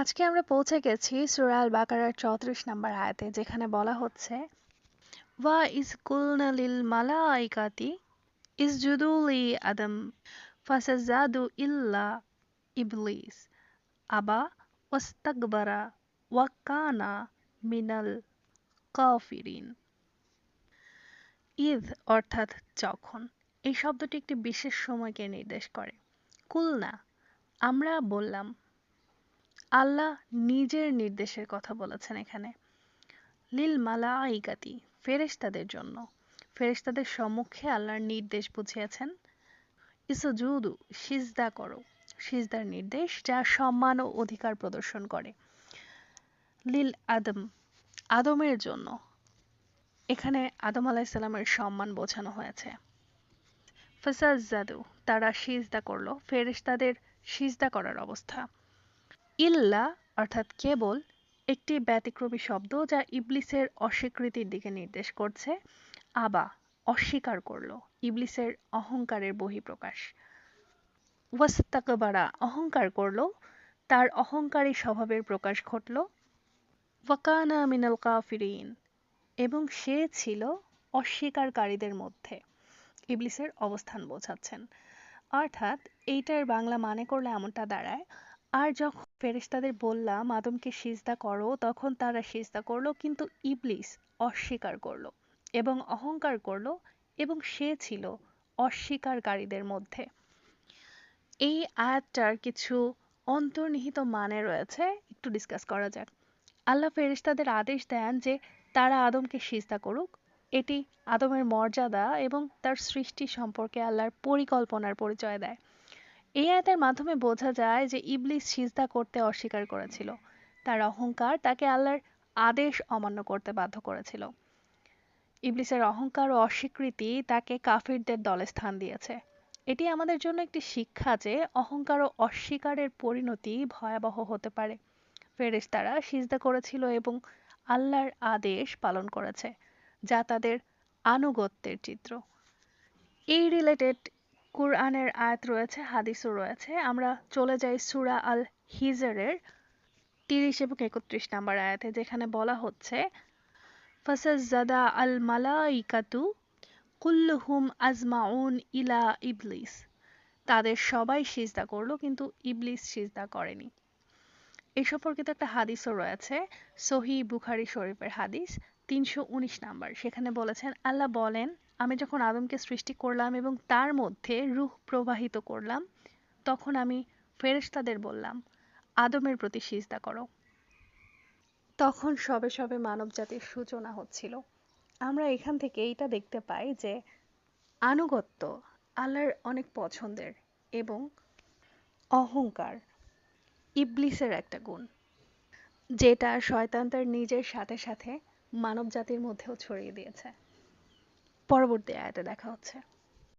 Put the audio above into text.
আজকে আমরা পৌঁছে গেছি সূরা আল বাকারার চৌত্রিশ নম্বর আয়াতে, যেখানে বলা হচ্ছে, ওয়া ইজ কুলনা লিল মালাইকাতি ইসজুদু লি আদম, ফাসাজাদু ইল্লা ইবলিস, আবা ওয়াস্তাকবারা ওয়া কানা মিনাল কাফিরিন। ঈদ অর্থাৎ যখন, এই শব্দটি একটি বিশেষ সময়কে নির্দেশ করে। কুলনা, আমরা বললাম আল্লাহ নিজের নির্দেশের কথা বলেছেন এখানে। লিল মালা আইকাতি ফেরেশতাদের জন্য। ফেরেশতাদের সম্মুখে আল্লাহর নির্দেশ বুঝিয়েছেন। ইসজুদু, সিজদা করো। সিজদার নির্দেশ যা সম্মান ও অধিকার প্রদর্শন করে। লিল আদম, আদমের জন্য। এখানে আদম আলাইসাল্লামের সম্মান বোঝানো হয়েছে। ফসাজাদু তারা সিজদা করল। ফেরেশতাদের সিজদা করার অবস্থা। ইল্লা অর্থাৎ কেবল একটি ব্যতিক্রমী শব্দ যা ইবলিসের অস্বীকৃতির দিকে নির্দেশ করছে, আবা অস্বীকার করল, ইবলিসের অহংকারের বহিঃপ্রকাশ। ওয়াস্তাকবারা অহংকার করল, তার অহংকারী স্বভাবের প্রকাশ ঘটল। ওয়াকানা মিনাল কাফিরিন, এবং সে ছিল অস্বীকারীদের মধ্যে। ইবলিসের অবস্থান বোঝাচ্ছেন। অর্থাৎ এইটার বাংলা মানে করলে এমনটা দাঁড়ায় আর যখন ফেরেশতাদের বললাম, আদমকে সিজদা করো, তখন তারা সিজদা করল, কিন্তু ইবলিস অস্বীকার করল এবং অহংকার করল এবং সে ছিল অস্বীকারীদের মধ্যে। এই আয়াতটার কিছু অন্তর্নিহিত মানে রয়েছে, একটু ডিসকাস করা যাক। আল্লাহ ফেরেশতাদের আদেশ দেন যে তারা আদমকে সিজদা করুক। এটি আদমের মর্যাদা এবং তার সৃষ্টি সম্পর্কে আল্লাহর পরিকল্পনার পরিচয় দেয়। এই আয়াতের মাধ্যমে বোঝা যায় যে ইবলিস সিজদা করতে অস্বীকার করেছিল। তার অহংকার তাকে আল্লাহর আদেশ অমান্য করতে বাধ্য করেছিল। ইবলিসের অহংকার ও অস্বীকৃতি তাকে কাফিরদের দলে স্থান দিয়েছে। এটি আমাদের জন্য একটি শিক্ষা যে অহংকার ও অস্বীকারের পরিণতি ভয়াবহ হতে পারে। ফেরেশতারা সিজদা করেছিল এবং আল্লাহর আদেশ পালন করেছে, যা তাদের আনুগত্যের চিত্র। এই রিলেটেড কুরআনের আয়াত রয়েছে, হাদিসও রয়েছে। আমরা চলে যাই সুরা আল হিজরের তিরিশ এবং একত্রিশ নাম্বার আয়াতে, যেখানে বলা হচ্ছে, ফাসাজ্জাদা আল মালাইকাতু কুল্লুহুম আজমাউন ইলা ইবলিস। তাদের সবাই সিজদা করল, কিন্তু ইবলিস সিজদা করেনি। এই সম্পর্কিত একটা হাদিসও রয়েছে সহি বুখারি শরীফের হাদিস, তিনশো উনিশ নাম্বার। সেখানে বলেছেন, আল্লাহ বলেন আমি যখন আদমকে সৃষ্টি করলাম এবং তার মধ্যে রুহ প্রবাহিত করলাম, তখন আমি ফেরেশতাদের বললাম, আদমের প্রতি সিজদা করো। তখন সবে সবে মানব জাতির সূচনা হচ্ছিল। আমরা এখান থেকে এইটা দেখতে পাই যে আনুগত্য আল্লাহর অনেক পছন্দের এবং অহংকার ইবলিসের একটা গুণ, যেটা শয়তান তার নিজের সাথে সাথে মানব জাতির মধ্যেও ছড়িয়ে দিয়েছে। পরবর্তী আয়াতে দেখা হচ্ছে।